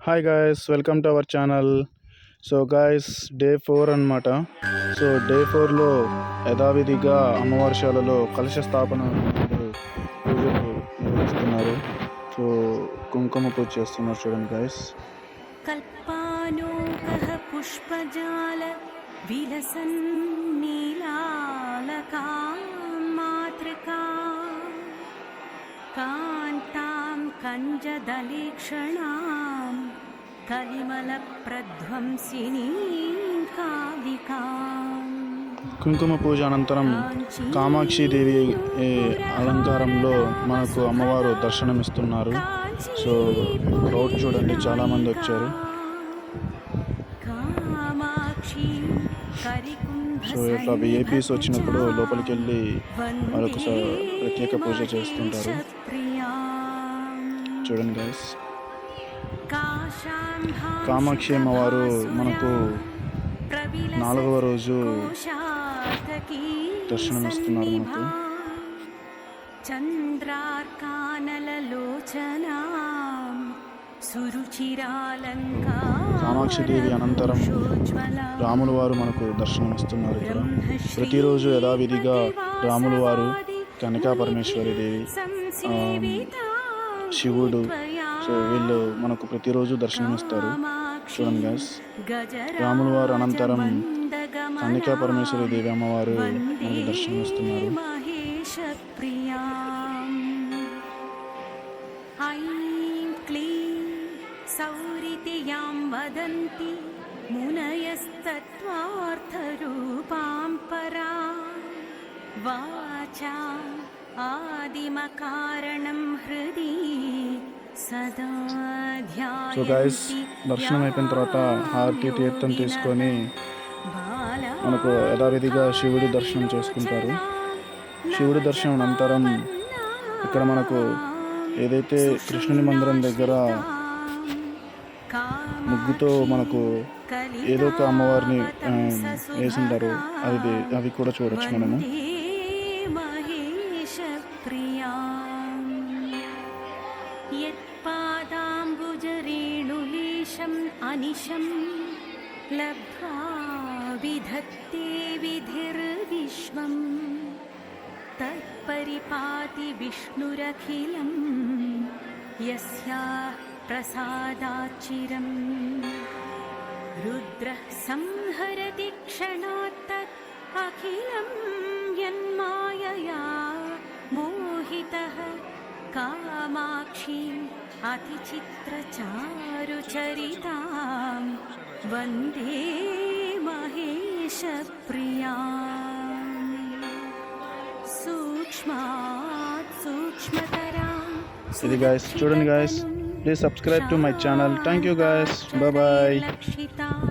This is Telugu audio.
Hi guys welcome to our channel so guys day four అనమాట సో డే ఫోర్లో యథావిధిగా అమ్మవర్షాలలో కలశ స్థాపన పూజలు నిర్వహిస్తున్నారు. సో కుంకుమ పూజ చేస్తున్నారు చూడండి గాయస్ కల్పానోహ పుష్పజాల విలసన్ నీలాలకా మాతృకా కాంతాం కంజదలీక్షణా कलिमलप्रध्वंसिनीं कालिकाम् కుంకుమ పూజ అనంతరం కామాక్షిదేవి ఏ, అలంకారంలో మనకు అమ్మవారు దర్శనమిస్తున్నారు సో క్రౌడ్ చూడండి చాలామంది వచ్చారు సో ఇట్లా విఐపీస్ వచ్చినప్పుడు లోపలికి వెళ్ళి వాళ్ళకు స- ప్రత్యేక పూజ చేస్తుంటారు చూడండి గైస్ కామాక్షి అమ్మవారు మనకు నాలుగవ రోజు దర్శనమిస్తున్నారు మనకు. చంద్రార్కానలలోచనా సురుచిరాలంకా కామాక్షిదేవి అనంతరం రాముల వారు మనకు దర్శనమిస్తున్నారు ఇక్కడ ప్రతిరోజు యథావిధిగా రాముల వారు కనకా పరమేశ్వరి దేవి శివుడు సో వీళ్ళు మనకు ప్రతిరోజు దర్శనమిస్తారు. చూడండి గైస్ రాముల వారు అనంతరం కన్నికా పరమేశ్వరి దేవి అమ్మవారు మనకు దర్శనమిస్తున్నారు. సౌరితియాం వదంతి మునయస్తత్వార్థరూపాం పరా వాచా ఆదిమకారణం హృది సో గైస్ దర్శనం అయిపోయిన తర్వాత హారతి తీర్థం తీసుకొని మనకు యథావిధిగా శివుడి దర్శనం చేసుకుంటారు. శివుడి దర్శనం అనంతరం ఇక్కడ మనకు ఏదైతే కృష్ణుని మందిరం దగ్గర ముగ్గుతో మనకు ఏదో ఒక అమ్మవారిని వేసి వేసింటారు అది అవి కూడా చూడొచ్చు మనము. निशं लब्ध्वा विधत्ते विधिर्विश्वं तत्परिपाति विष्णुरखिलं यस्या प्रसादाचिरम् रुद्रः संहरति क्षणात् क्षणात्तखिलं यन्मायया मोहितः कामाक्षी अतिचित्रचारुचरितां वंदे महेशप्रिया सूक्ष्मात् सूक्ष्मतरा guys, student guys, please subscribe to my channel. Thank you guys. Bye bye.